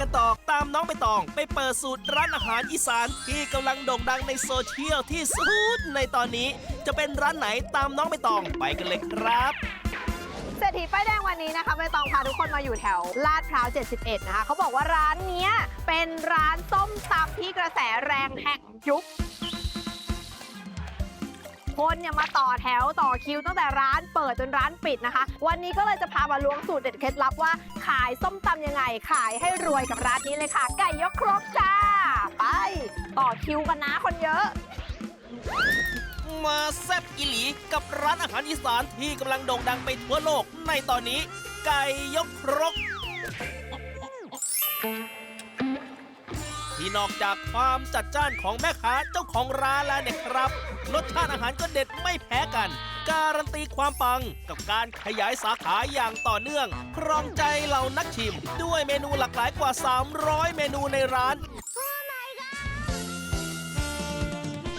กันต่อตามน้องใบตองไปเปิดสูตรร้านอาหารอีสานที่กำลังโด่งดังในโซเชียลที่สุดในตอนนี้ จะเป็นร้านไหนตามน้องใบตองไปกันเลยครับเศรษฐีป้ายแดงวันนี้นะคะใบตองพาทุกคนมาอยู่แถวลาดพร้าว 71 นะคะเขาบอกว่าร้านเนี้ยเป็นร้านส้มตำที่กระแสแรงแห่งยุค คนเนี่ยมาต่อแถวต่อคิวตั้งแต่ร้านเปิดจนร้านปิดนะคะ วันนี้ก็เลยจะพามาล้วงสูตรเด็ดเคล็ดลับว่า ขายส้มตำยังไง ขายให้รวยกับร้านนี้เลยค่ะ ไก่ยกครกจ้า ไป ต่อคิวกันนะคนเยอะมาแซบอีหลีกับร้านอาหารอีสานที่กำลังโด่งดังไปทั่วโลกในตอนนี้ ไก่ยกครก นอกจากความจัดจ้านของแม่ค้าเจ้าของร้านแล้วเนี่ยครับรสชาติอาหารก็เด็ดไม่แพ้กันการันตีความปังกับการขยายสาขาอย่างต่อเนื่องครองใจเหล่านักชิมด้วยเมนูหลากหลายกว่า 300 เมนูในร้าน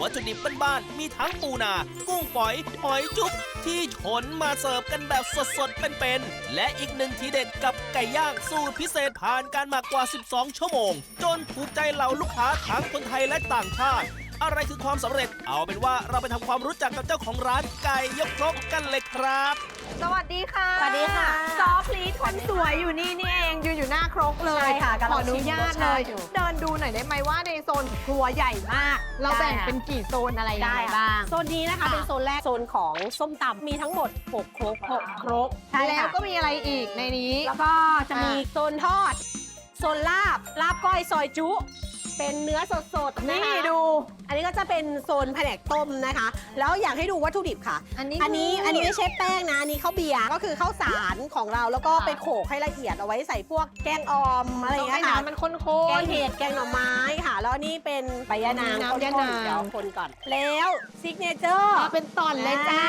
วัตถุดิบบ้านๆมีทั้งปูนากุ้งฝอยหอยจุ๊บที่ฉนมาเสิร์ฟกันแบบสดๆเป็นๆและอีกหนึ่งทีเด็ดกับไก่ย่างสูตรพิเศษผ่านการหมักกว่า 12 ชั่วโมง จนถูกใจเหล่าลูกค้าทั้งคนไทยและต่างชาติอะไรคือความสำเร็จ เอาเป็นว่าเราไปทำความรู้จักกับเจ้าของร้านไก่ยกครกกันเลยครับ สวัสดีค่ะสวัสดีค่ะซอพลีทคนสวยอยู่นี่นี่เองยืนอยู่หน้าครกเลยใช่ค่ะกำลังขออนุญาตชิมรสเลชาติยอยู่เดินดูหน่อยได้ไหมว่าในโซนครัวใหญ่มาก เราได้แบ่งค่ะ เป็นกี่โซนอะไรยังได้ไงค่ะบ้างโซนนี้นะคะค่ะ เป็นโซนแรกโซนของส้มตำมีทั้งหมด6ครกหกครกใช่ค่ะแล้วก็มีอะไรอีกในนี้ แล้วก็จะมีอ่าโซนทอด โซนลาบ ลาบก้อยซอยจุ เป็นเนื้อสดๆนี่นะคะดูอั นนี้ก็จะเป็นโซนแผนกต้มนะคะ แล้วอยากให้ดูวัตถุดิบค่ะ อันนี้อันนี้คือันนี้ไม่ใช่แป้งนะอันนี้ข้าวเบียร์ก็คือข้าวสารของเราแล้วก็ค่ะไปโขลกให้ละเอียดเอาไว้ใส่พวกแกงออมอะไรอย่างให้เงี้ยค่ะน้ำมันข้นแกงๆ เห็ดแกงหน่อไม้ค่ะ แล้วอันนี่เป็นใบยะนางน้ำข้ยะนนางๆเดี๋ยวคนก่อน แล้วซิกเนเจอร์ มาเป็นตอนเลยจ้า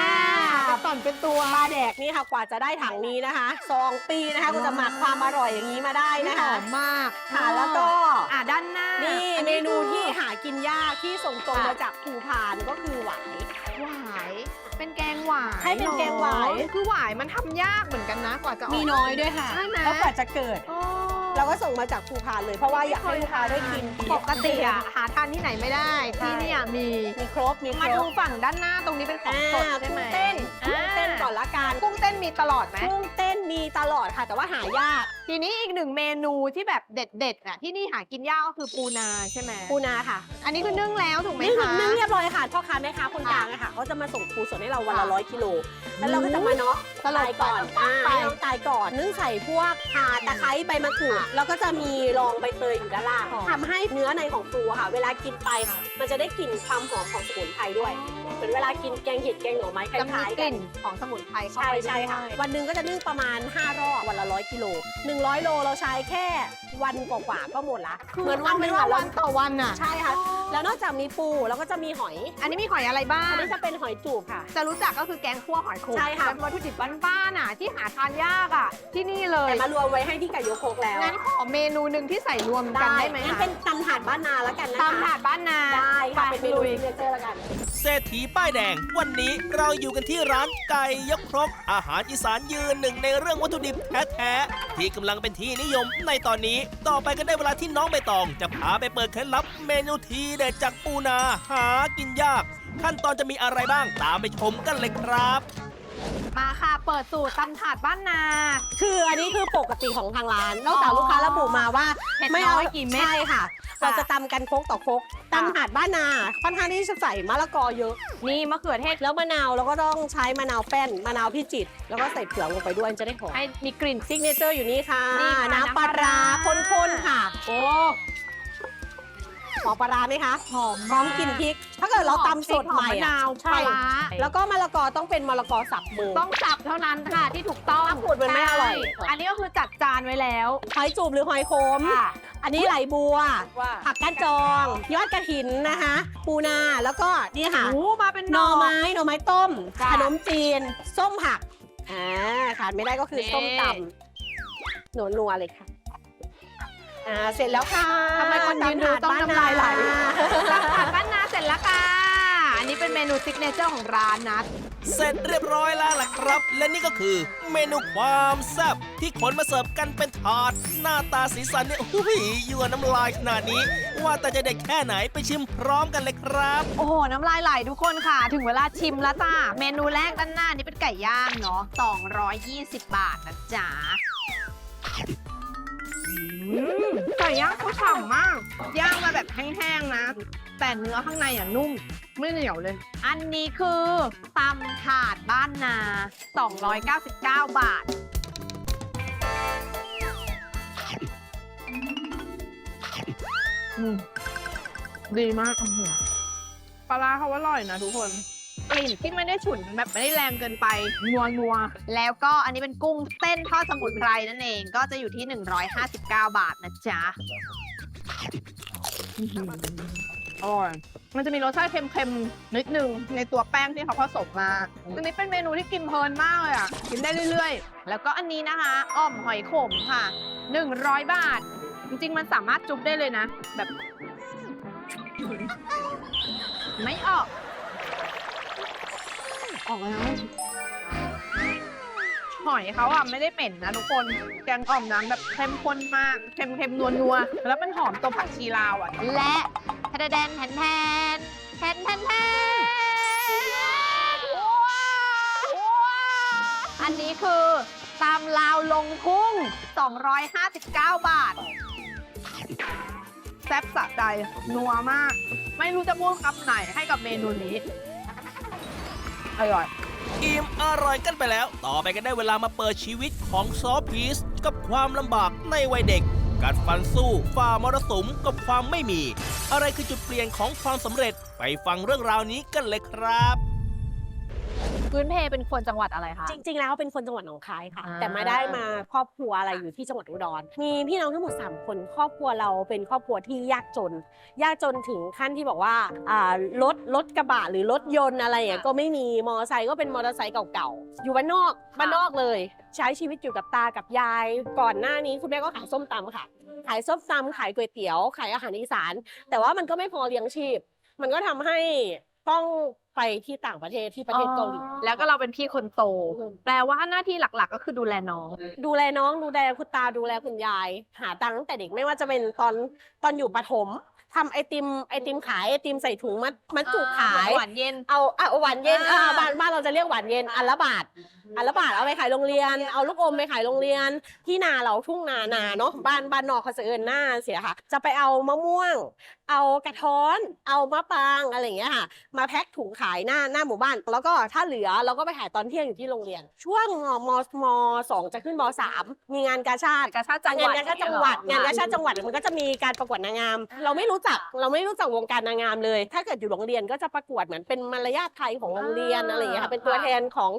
อ่า เป็นตอนเป็นตัวปลาแดกนี่ค่ะกว่าจะได้ถังนี้นะคะสองปีนะคะกูจะหมักความอร่อยอย่างนี้มาได้นะหคะอมมากค่ะแล้วก็ อ่าด้านหน้านี่อัเมนูคือที่หากินยากที่ส่งตรงค่ะมาจากภูพานก็คือหวาย หวาย เป็นแกงหวายให้เป็นแกงหวายเนอะคือหวายมันทำยากเหมือนกันนะกว่าจะกมีน้อยด้วยค่ะ ใช่ไหม แล้วกว่าจะเกิด โอ้ เราก็ส่งมาจากภูพานเลยเพราะว่าอยากให้ลูกค้าได้กินปกติอะหาทานที่ไหนไม่ได้ใช่ที่เนี่ยมีมีครบมีคมารดูบฝั่งด้านหน้าตรงนี้เป็นของสดอ่าใช่ไหมกุ้งเต้นกุ้งเต้นก่อนละกันกุ้งเต้นมีตลอดไหมกุ้งเต้นมีตลอดค่ะ แต่ว่าหายาก ทีนี้อีกหนึ่งเมนูที่แบบเด็ดๆอะที่นี่หากินยากก็คือปูนาใช่ไหมปูนาค่ะ อันนี้คือนึ่งแล้วถูกไหมนึ่งคะ นึ่งเรียบร้อยค่ะพ่อค้าแม่ค้าคนกลางอะค่ะเขาจะมาส่งปูสดให้เราวันละร้อยกิโลแล้วเราก็จะมาเนาะตลตาบยก่อนอ่าไปให้น้องตายก่อนนึ่งใส่พวกข่าตะไคร้ใบมะกรูดแล้วก็จะมีรองใบเตยอยู่ด้านล่างอ๋อทำให้เนื้อในของปูอะค่ะ เวลากินไปมันจะได้กลิ่นความหอมของสมุนไพรด้วยเหมือนเวลากินแกงเห็ดแกงหน่อไม้คจะมีล้ายกๆกัลิ่นนของสมุนไพรเข้าใช่ไปใช่ค่ะ ด้วยวันหนึ่งก็จะนึ่งประมาณ 5 รอบ วันละร้อยกิโล 100 โลเราใช้แค่วันกว่าๆก็หมดละคือเหมือนวันหนึ่งว่าอะเราวันต่อวันอะ ใช่ค่ะ แล้วนอกจากมีปูแล้วก็จะมีหอย อันนี้มีหอยอะไรบ้างอันนี้จะเป็นหอยจูบค่ะ จะรู้จักก็คือแกงคั่วหอยโขมใช่ค่ะ เป็นวัตถุดิบบ้านๆอะที่หาทานยากอะที่นี่เลย แต่มารวมไว้ให้ที่ไก่ยกโคกแล้วงั้นขอเมนูหนึ่งที่ใส่รวมกันได้ไหมงั้นคะเป็นตำถาดบ้านนาแล้วกันนะคะตำถาดบ้านนาได้ค่ะไปเป็นเมนูลุยซิกเนเจอร์แล้วกัน เศรษฐีป้ายแดง วันนี้เราอยู่กันที่ร้านไก่ยกครก อาหารอีสานยืนหนึ่งในเรื่องวัตถุดิบแท้ๆที่กำลังเป็นที่นิยมในตอนนี้ ต่อไปก็ได้เวลาที่น้องใบตอง จะพาไปเปิดเคล็ดลับเมนูทีเด็ดจากปูนาหากินยาก ขั้นตอนจะมีอะไรบ้างตามไปชมกันเลยครับ มาค่ะ เปิดสูตรตำถาดบ้านนา คืออันนี้คือปกติของทางร้าน นอกจากลูกค้าระบุมาว่าเผ็ดไม่น้เอาอยกี่เม็ดใช่ค่ะ เราจะตำกันโคกต่อโคกตำถาดบ้านนา ค่อนข้างที่จะใส่มะละกอเยอะ นี่มะเขือเทศ แล้วมะนาวเราก็ต้องใช้มะนาวแป้น มะนาวพิจิตร แล้วก็ใส่เผือกลงไปด้วยจะได้หอม ให้มีกลิ่น ซิกเนเจอร์อยู่นี่ค่ะ นี่ค่ะน้ำปลาร้าน้ำปลาร้า ข้นๆค่ะ โอ้ห อมปลาร้าไหมคะหอมพร้อมกลิ่นพริก ถ้าเกิดเราตำสดใหม่หอมมะอะนาวใช่ ปลาร้าแล้วก็มะละกอต้องเป็นมะละกอสับมือ ต้องสับเท่านั้นค่ะที่ถูกต้องถ้าขูดมันไม่อร่อย ใช่อันนี้ก็คือจัดจานไว้แล้วหอยจูบหรือหอยขม ค่ะอันนี้ไหลบัว ว่าผักก้านจอง ยอดกระถินนะคะ ปูนา แล้วก็นี่ค่ะโอ้มาเป็นหน่อไม้หน่อไม้ต้ม จ้ะขนมจีน ส้มผัก อ่า ขาดไม่ได้ก็คือนี่ ส้มตำหนัวนัวๆเลยค่ะ อ่าเสร็จแล้วค่ะทำไมคนยืนดูต้องน้ำลายไหลตำถาดบ้านนาเสร็จแล้วค่ะ อันนี้เป็นเมนูซิกเนเจอร์ของร้านนะ เสร็จเรียบร้อยแล้วล่ะครับ และนี่ก็คือเมนูความแซ่บที่ขนมาเสิร์ฟกันเป็นถาด หน้าตาสีสันเนี่ยอุ้ยยั่วน้ำลายขนาดนี้ ว่าแต่จะเด็ดแค่ไหนไปชิมพร้อมกันเลยครับ โอ้โห น้ำลายไหลทุกคนค่ะ ถึงเวลาชิมแล้วจ้า เมนูแรกด้านหน้านี่เป็นไก่ย่างเนาะ220 บาทนะจ๊ะอืม ไก่ย่างเขาฉ่ำมาก ย่างมาแบบแห้งๆนะ แต่เนื้อข้างในอะนุ่ม ไม่เหนียวเลย อันนี้คือตำถาดบ้านนา 299 บาท อืมดีมากอื้อหือปลาร้าเขาอร่อยนะทุกคน ลิ่นที่ไม่ได้ฉุนแบบไม่ได้แรงเกินไปนัวนัวแล้วก็อันนี้เป็นกุ้งเต้นทอดสมุนไพรนั่นเองก็จะอยู่ที่ 159 บาทนะจ๊ะอร่อยมันจะมีรสชาติเค็มๆ นิดนึงในตัวแป้งที่เขาผสมมาอันนี้เป็นเมนูที่กินเพลินมากเลยอะ กินได้เรื่อยแล้วก็อันนี้นะคะอ่อมหอยขมค่ะ 100 บาท จริงๆ มันสามารถจุบได้เลยนะ แบบ ไม่ออก ออกแล้วๆหอยเขาอะไม่ได้เหม็นนะทุกคน แกงอ่อมน้ำแบบเข้มข้นมาก เค็มๆนัวๆ แล้วมันหอมตัวผักชีลาวอะ และแทนแทนแทนแทนแทนแทนแทนอันนี้คือตำลาวลงทุ่ง259 บาท แซ่บสะใจนัวมาก ไม่รู้จะพูดคำไหนให้กับเมนูนี้ อร่อยอิ่มอร่อยกันไปแล้ว ต่อไปก็ได้เวลามาเปิดชีวิตของซอฟพีสกับความลำบากในวัยเด็ก การฟันสู้ฝ่ามรสุมกับความไม่มี อะไรคือจุดเปลี่ยนของความสำเร็จไปฟังเรื่องราวนี้กันเลยครับ พื้นเพเป็นคนจังหวัดอะไรคะ จริง ๆ แล้วเป็นคนจังหวัดหนองคายค่ะ อ่า แต่มาได้มาครอบครัวอะไรอยู่ที่จังหวัดอุดร มีพี่น้องทั้งหมด 3 คน ครอบครัวเราเป็นครอบครัวที่ยากจน ยากจนถึงขั้นที่บอกว่าอ่ารถรถกระบะหรือรถยนต์อะไรอย่างเงี้ยก็ไม่มีมอเตอร์ไซค์ก็เป็นมอเตอร์ไซค์เก่าๆ อยู่บ้านนอกบ้านนอกเลย ใช้ชีวิตอยู่กับตากับยาย ก่อนหน้านี้คุณแม่ก็ขายส้มตำค่ะ ขายส้มตำขายก๋วยเตี๋ยวขายอาหารอีสาน แต่ว่ามันก็ไม่พอเลี้ยงชีพ มันก็ทำให้ต้อง ไปที่ต่างประเทศที่ประเทศเกาหลีแล้วก็เราเป็นพี่คนโต แปลว่าหน้าที่หลักๆ ก็คือดูแลน้อง ดูแลน้องดูแลคุณตาดูแลคุณยาย หาตังค์ตั้งแต่เด็กไม่ว่าจะเป็นตอนตอนอยู่ประถม ทำไอติมไอติมขายไอติมใส่ถุงมัดมัดจุกขาย หวานเย็น เอาเอาหวานเย็นอ่า อ่าบ้านบ้านเราจะเรียกหวานเย็นอันละบาทอันละบาทเอาไปขายโรงเรียน เอาลูกอมไปขายโรงเรียน ที่นาเราทุ่งนานาเนาะบ้านบ้านนอกเขาจะเอินหน้าเสียค่ะ จะไปเอามะม่วง เอากระท้อน เอามะปรางอะไรอย่างเงี้ยค่ะ มาแพ็คถุงขายหน้าหน้าหมู่บ้าน แล้วก็ถ้าเหลือเราก็ไปขายตอนเที่ยงอยู่ที่โรงเรียน ช่วงมมสองจะขึ้นมสามมีงานกาชาติ กาชาติจังหวัดงานกาชาติจังหวัดงานกาชาติจังหวัดมันก็จะมีการประกวดนางงาม เราไม่รู้จักเราไม่รู้จักวงการนางงามเลย ถ้าเกิดอยู่โรงเรียนก็จะประกวดเหมือนเป็นมารยาทไทยของโรงเรียนอ่าอะไรอย่างเงี้ยค่ะเป็นตัวแทนของ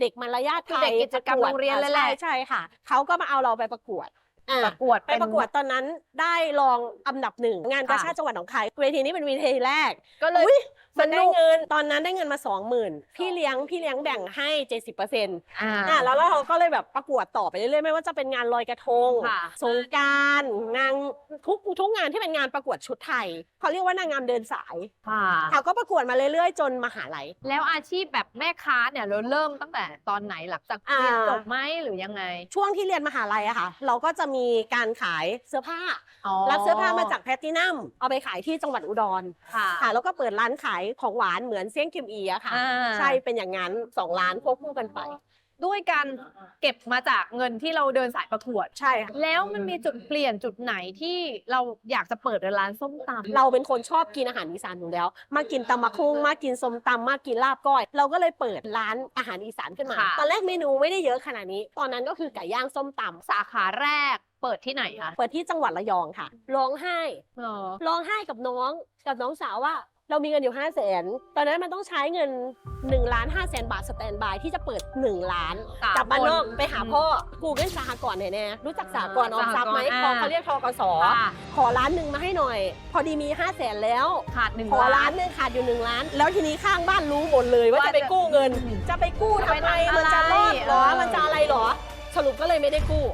เด็กมารยาทไทคือเด็ยกกิจกรรมปะวดโรงเรียนเลยแหละ ใช่ใช่ค่ะเขาก็มาเอาเราไปประกวดอ่า ประกวดไปประกวดตอนนั้นได้รองอันดับหนึ่งงานกาชาติจังหวัดหนองคายเวทีนี้เป็นเวทีแรกก็เลยอุ๊ยมันสได้นุกเงินตอนนั้นได้เงินมาสองหมื่นพี่เลี้ยงพี่เลี้ยงแบ่งให้เจ็ดสิบเปอร์เซ็นต์อ่าอะแล้วเราก็เลยแบบประกวดต่อไปเรื่อยๆไม่ว่าจะเป็นงานลอยกระทงค่ะสงกรารงานทุกทุกงานที่เป็นงานประกวดชุดไทยเขาเรียกว่านางงามเดินสายค่ะเขาก็ประกวดมาเรื่อยๆ จนมหาลัยแล้วอาชีพแบบแม่ค้าเนี่ยเราเริ่มตั้งแต่ตอนไหนหลังจากเรียนอ่าจบไหมหรือยังไง ช่วงที่เรียนมหาลัยอะค่ะ เราก็จะมีการขายเสื้อผ้าอ๋อรับเสื้อผ้ามาจากแพลตตินัมเอาไปขายที่จังหวัดอุดรค่ะค่ะแล้วก็เปิดร้านขายของหวานเหมือนเซี่ยงคิมอีอะค่ะ อ่า ใช่เป็นอย่างนั้นสองร้านควบคู่กันไป ด้วยการเก็บมาจากเงินที่เราเดินสายประกวด ใช่ค่ะแล้วมันมีจุดเปลี่ยนจุดไหนที่เราอยากจะเปิดเป็นร้านส้มตำ เราเป็นคนชอบกินอาหารอีสานอยู่แล้ว มากินตำมะคุงมากินส้มตำมากินลาบก้อย เราก็เลยเปิดร้านอาหารอีสานขึ้นมา ค่ะ ตอนแรกเมนูไม่ได้เยอะขนาดนี้ ตอนนั้นก็คือไก่ย่างส้มตำสาขาแรกเปิดที่ไหนคะเปิดที่จังหวัดระยองค่ะร้องไห้ เออร้องไห้กับน้องกับน้องสาวว่า เรามีเงินอยู่5 0 0แสนตอนนั้นมันต้องใช้เงิน1ล้าน5แสนบาทสแตนบายที่จะเปิด 1 ล้านสามกลับบ้านนอกคนไปหาพ่อกูเงินสหกรณ์แน่ๆรู้จักสหกรณ์ออมทรัพย์ไหมสหกรณ์พออ่าเขาเรียกทกสค่ะขอล้านหนึ่งมาให้หน่อย พอดีมี 5 0 0แสนแล้ว ขาดหนึ่งขอล้าล้าน นหนึงขาดอยู่หนึ่งล้าน แล้วทีนี้ข้างบ้านรู้หมดเลยว่าว่าจะไปจะกู้เงินอืมจะไปกู้จะทำไปไมทำมันจะรอดเหรออะไรมันจะอะไรเหรอ สรุปก็เลยไม่ได้กู้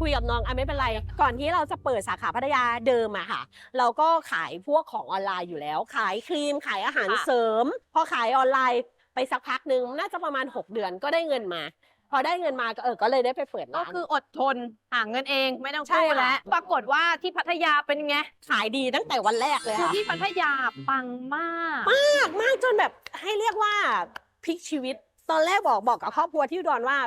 คุยกับน้องอะไม่เป็นไร ก่อนที่เราจะเปิดสาขาพัทยาเดิมอะค่ะ เราก็ขายพวกของออนไลน์อยู่แล้ว ขายครีมขายอาหารค่ะเสริม พอขายออนไลน์ไปสักพักหนึ่งน่าจะประมาณ 6 เดือนก็ได้เงินมา พอได้เงินมาก็เออก็เลยได้ไปเปิดก็ร้าน คืออดทนหาเงินเองไม่ต้องใช่กู้ค่ะ แล้วปรากฏว่าที่พัทยาเป็นไงขายดีตั้งแต่วันแรกเลยคือค่ะที่พัทยาปังมาก มากมากจนแบบให้เรียกว่าพลิกชีวิต ตอนแรกบอกบอกกับครอบครัวที่อุดอนว่า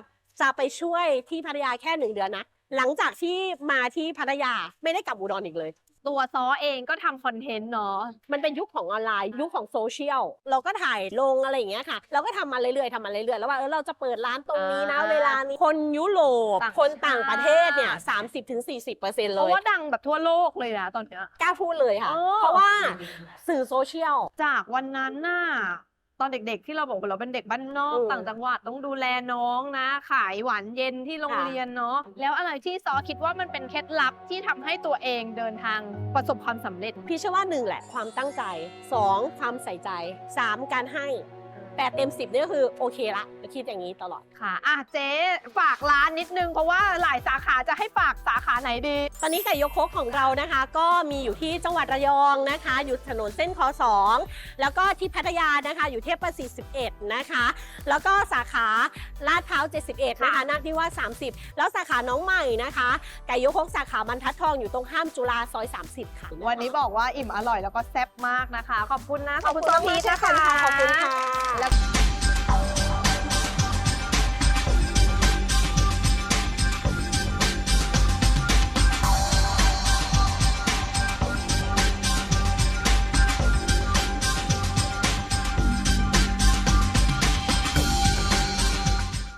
จะไปช่วยที่พัทยาแค่หนึ่งเดือนนะ หลังจากที่มาที่พัทยาไม่ได้กลับอุดรอีกเลย ตัวซอเองก็ทำคอนเทนต์เนาะ มันเป็นยุคของออนไลน์ยุคของโซเชียลเราก็ถ่ายลงอะไรอย่างเงี้ยค่ะ เราก็ทำมาเรื่อยๆทำมาเรื่อยๆ แล้วว่าเออเราจะเปิดร้านตรงนี้นะอ่าเวลานี้คนยุโรป ต่างคนต่างประเทศเนี่ยชาติสามสิบถึงสี่สิบเปอร์เซ็นต์เพเลราะยว่าดังแบบทั่วโลกเลยนะตอนเนี้ย กล้าพูดเลยค่ะ อ๋อ เพราะว่าสื่อโซเชียล จากวันนั้นน่ะ ตอนเด็ก ๆ ที่เราบอกว่าเราเป็นเด็กบ้านนอกอืมต่างจังหวัดต้องดูแลน้องนะ ขายหวานเย็นที่โรงค่ะ เรียนเนาะแล้วอะไรที่ซอคิดว่ามันเป็นเคล็ดลับที่ทำให้ตัวเองเดินทางประสบความสำเร็จ พี่เชื่อว่าหนึ่งแหละความตั้งใจสองความใส่ใจสามการให้แปดเต็มสิบนี่ก็คือโอเคละคิดอย่างนี้ตลอด ค่ะอะเจ๊ฝากร้านนิดนึงเพราะว่าหลายสาขาจะให้ฝากสาขาไหนดี ตอนนี้ไก่ยกโคกของเรานะคะ ก็มีอยู่ที่จังหวัดระยองนะคะ อยู่ถนนเส้นคอสองแล้วก็ที่พัทยานะคะ อยู่เทพประสิทธิ์11 นะคะ แล้วก็สาขาลาดพร้าว 71 นะคะค่ะนาคนิวาส30 แล้วสาขาน้องใหม่นะคะ ไก่ยกโคกสาขาบรรทัดทองอยู่ตรงข้ามจุฬาซอย 30 ค่ะ วันนี้บอกว่าอิ่มอร่อยแล้วก็แซ่บมากนะคะ ขอบคุณนะ ขอบคุณขอบพีคุณชมากนะคะขอบคุณค่ะแล้ว